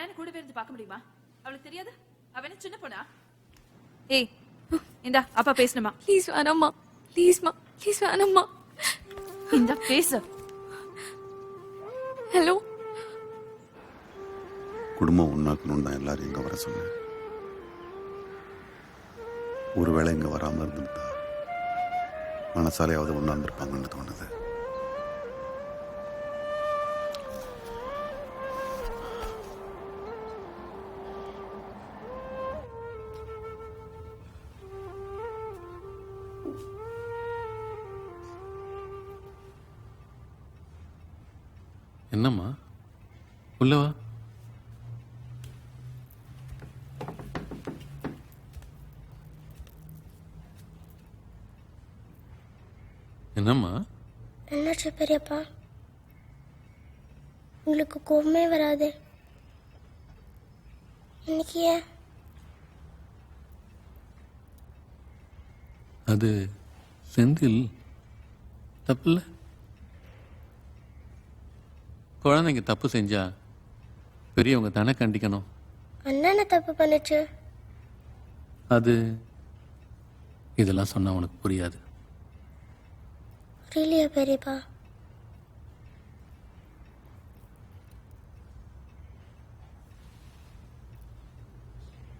என்ன கூடவே இருந்து பார்க்க முடியுமா? அவளுக்கு தெரியாது? அவ என்ன சின்ன பொண்ணா? ஏய் இந்தா அப்பா பேசணுமா? ப்ளீஸ் வேணாம்மா. ப்ளீஸ்மா ப்ளீஸ் வேணாம்மா. இந்த பேசு. ஹலோ குடும்பம் ஒன்றாக்கணும்னு தான் எல்லாரும் இங்கே வர சொன்னேன். ஒருவேளை இங்கே வராமல் இருந்திருந்தா மனசாலையாவது ஒன்றா இருந்திருப்பாங்கன்னு தோணுது. என்னம்மா? உள்ள வா. என்னம்மா? என்னாச்சு பெரியப்பா? உங்களுக்கு கோவமே வராது. இன்னைக்கு ஏன்? அது செந்தில் தப்பில்ல? குழந்தைங்க தப்பு செஞ்சா பெரியவங்க தானே கண்டிக்கணும். அண்ணனை தப்பு பண்ணுச்சு. அது இதெல்லாம் சொன்னா உனக்கு புரியாது. புரியலையா பெரியப்பா.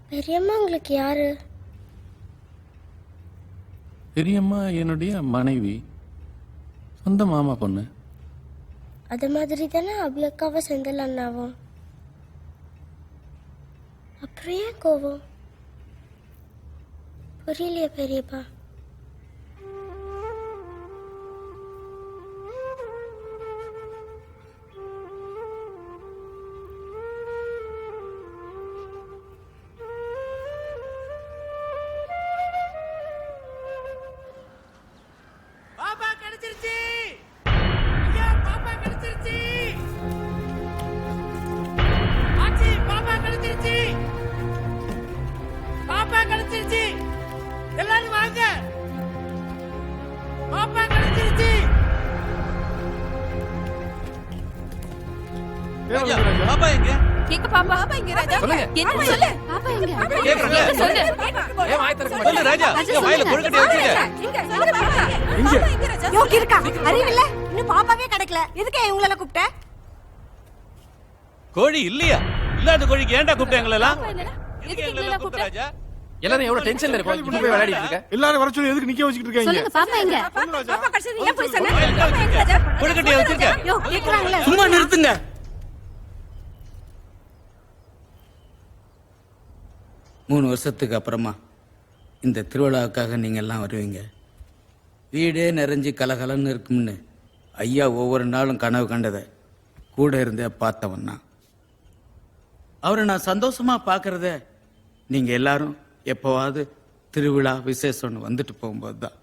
பெரியம்மா உங்களுக்கு யாரு? பெரியம்மா என்னுடைய மனைவி. சொந்த மாமா பொண்ணு. அது மாதிரி தானே அவ்வளோக்காவ செந்தில் அண்ணாவும்? அப்புறம் ஏன் கோவம்? புரியலையே பெரியப்பா. கிடைச்சிருச்சு. எல்லாரும் வாங்க. பாப்பா கிடைச்சிருச்சு. பாப்பா எங்க? எங்க பாப்பா? பாப்பா இங்க ராஜா? சொல்லுங்க. என்ன சொல்லு? பாப்பா எங்க? கேக்குறேன்ல. எங்க? சொல்லு? ஏன் வாய் திறக்க? சொல்லு ராஜா. ஏன் வாயில கொழுக்கட்டை வச்சிருக்க யோ இருக்கா? அறிவில்ல? இன்னும் பாப்பாவே கிடைக்கல. எதுக்கு இவங்கள கூப்பிட்ட? கோழி இல்லையா? இல்லாத கோழிக்கு ஏன்டா கூப்பிட்ட எங்களை எல்லாம் எதுக்கு எங்களை எல்லாம் கூப்பிட்ட? ராஜா? எல்லாரும் எவ்வளவு டென்ஷன்ல இருக்கோம்? இப்படி போய் விளையாடிட்டு இருக்க? எல்லாரும் வர சொல்லி எதுக்கு நிக்க வச்சுக்கிட்டு இருக்காங்க? சொல்லுங்க பாப்பா எங்க? பாப்பா கிடைச்சது ஏன் போய் சொன்ன வாயில தான் வச்சிருக்க. யோ கேக்குறாங்களே. சும்மா நிறுத்துங்க. மூணு வருஷத்துக்கு அப்புறமா இந்த திருவிழாவுக்காக நீங்க எல்லாம் வருவீங்க. வீடே நிறைஞ்சு கலகலன்னு இருக்கும்னு ஐயா ஒவ்வொரு நாளும் கனவு கண்டதை கூட இருந்தே பார்த்தவன் நான். அவரை நான் சந்தோஷமா பார்க்கறத நீங்க எல்லாரும் எப்போவாவது திருவிழா விசேஷம்னு வந்துட்டு போகும்போது தான்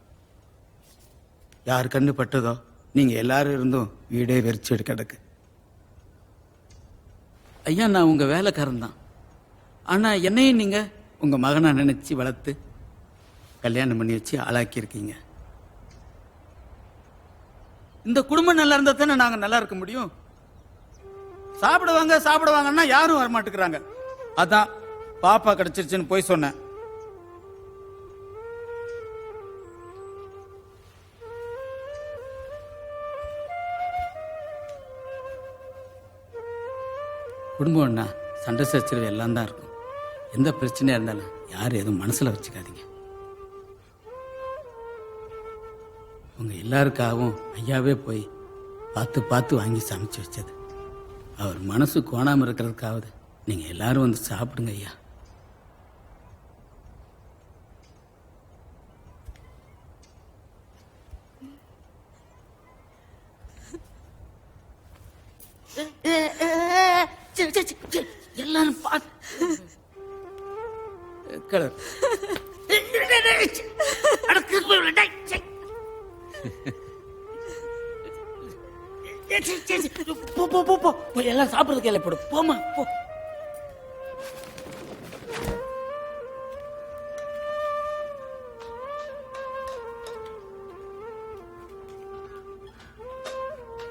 யார் கண்ணு பட்டதோ நீங்கள் எல்லாரும் இருந்தும் வீடே வெறிச்சு கிடக்கு ஐயா நான் உங்கள் வேலைக்காரன் தான் ஆனால் என்னையும் நீங்கள் உங்கள் மகனை நினச்சி வளர்த்து கல்யாணம் பண்ணி வச்சு ஆளாக்கியிருக்கீங்க. இந்த குடும்பம் நல்லா இருந்தா தானே நாங்கள் நல்லா இருக்க முடியும்? சாப்பிடுவாங்க சாப்பிடுவாங்கன்னா யாரும் வர மாட்டேங்கிறாங்க அதான் பாப்பா கிடைச்சிருச்சுன்னு போய் சொன்னேன். குடும்பம்னா சண்டை சச்சரவு எல்லாம் தான் இருக்கும். எந்த பிரச்சனையாக இருந்தாலும் யாரும் எதுவும் மனசில் வச்சுக்காதீங்க. உங்கள் எல்லாருக்காகவும் ஐயாவே போய் பார்த்து பார்த்து வாங்கி சமைச்சு வச்சது. அவர் மனசு கோணாமல் இருக்கிறதுக்காவது நீங்கள் எல்லாரும் வந்து சாப்பிடுங்க ஐயா. Yeah. எல்லாரும் சரி. போ போ போ போ எல்லாம் சாப்பிடுறதுக்கு எல்லாம் போடு. போமா போ.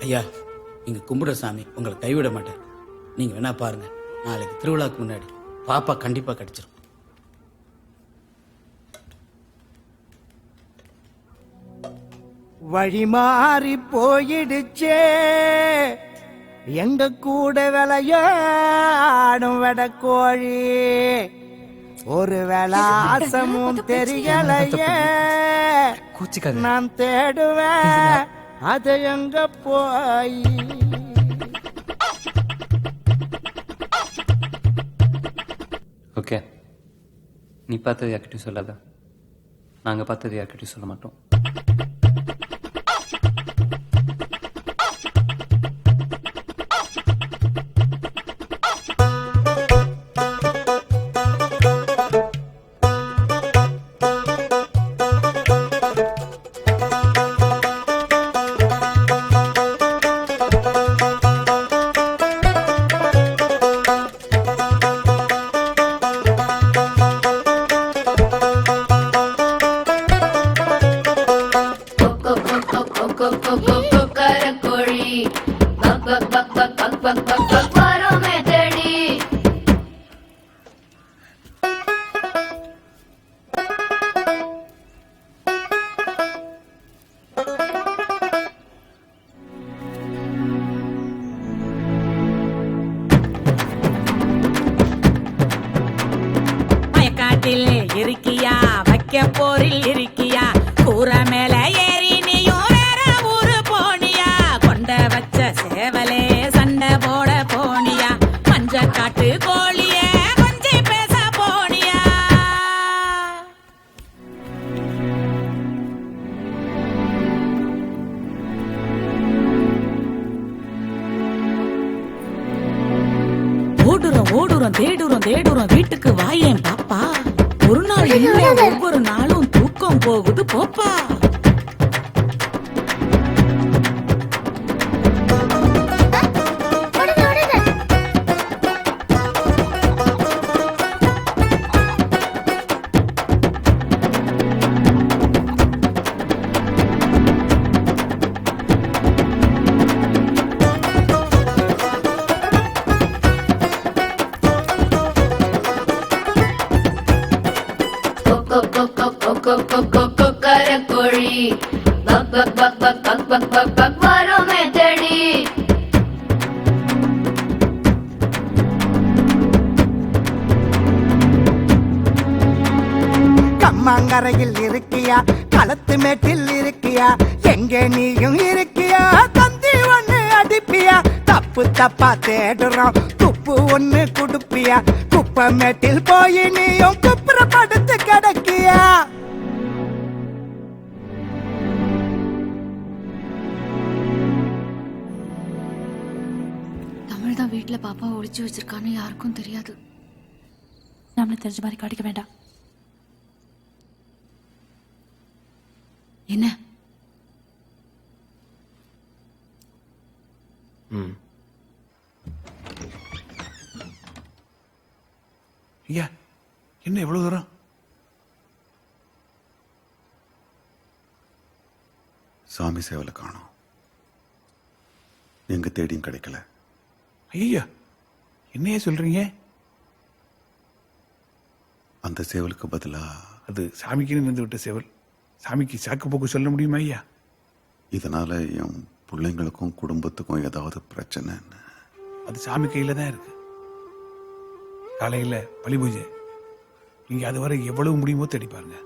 ஐயா நீங்க கும்பிடுற சாமி உங்களை கைவிட மாட்டார். நீங்க வேணா பாருங்க நாளைக்கு திருவிழாக்கு முன்னாடி பாப்பா கண்டிப்பா கிடைச்சிரும் வழி மாறி போயிடுச்சே எங்க கூட விளையாடும் வெடக்கோழி ஒரு வேளை ஆசமும் தெரியலையே நான் தேடுவேன் அது எங்க போய் நீ பார்த்தது யார்கிட்டயும் சொல்லாத. நாங்கள் பார்த்தது யார்கிட்டையும் சொல்ல மாட்டோம். இருக்கியா? வைக்க போரில் இருக்க தேடுறோம் தேடுறோம் தேடுறோம். வீட்டுக்கு வாயேன் பாப்பா. ஒரு நாள் இல்ல ஒவ்வொரு நாளும் தூக்கம் போகுது போப்பா. கோழி பக் பக் பக் பக் பக் பக் பக் பக் வரோமே தேடி. கம்மாங்கரையில் இருக்கியா? களத்து மேட்டில் இருக்கியா? எங்கே நீயும் இருக்கியா? தந்தி ஒண்ணு அடிப்பியா? தப்பு தப்பா தேடுறோம். துப்பு ஒண்ணு குடுப்பியா? குப்பை மேட்டில் போய் நீயும் குப்புற படுத்து கிடக்கியா? தான் வீட்டில் பாப்பா ஒளிச்சு வச்சிருக்கான்னு யாருக்கும் தெரியாது. நம்மள தெரிஞ்ச மாதிரி காட்டிக்க வேண்டாம். என்ன? ஐயா என்ன எவ்வளவு தூரம்? சாமி சேவலை காணோம். எங்க தேடியும் கிடைக்கல. ஐயா என்னையா சொல்றீங்க? அந்த சேவலுக்கு பதிலா? அது சாமிக்குன்னு வந்து விட்ட சேவல். சாமிக்கு சாக்கு போக்கு சொல்ல முடியுமா ஐயா? இதனால என் பிள்ளைங்களுக்கும் குடும்பத்துக்கும் ஏதாவது பிரச்சனைன்னு அது சாமி கையில தான் இருக்கு. காலையில பலி பூஜை. நீங்க அது வரை எவ்வளவு முடியுமோ தேடி பாருங்க.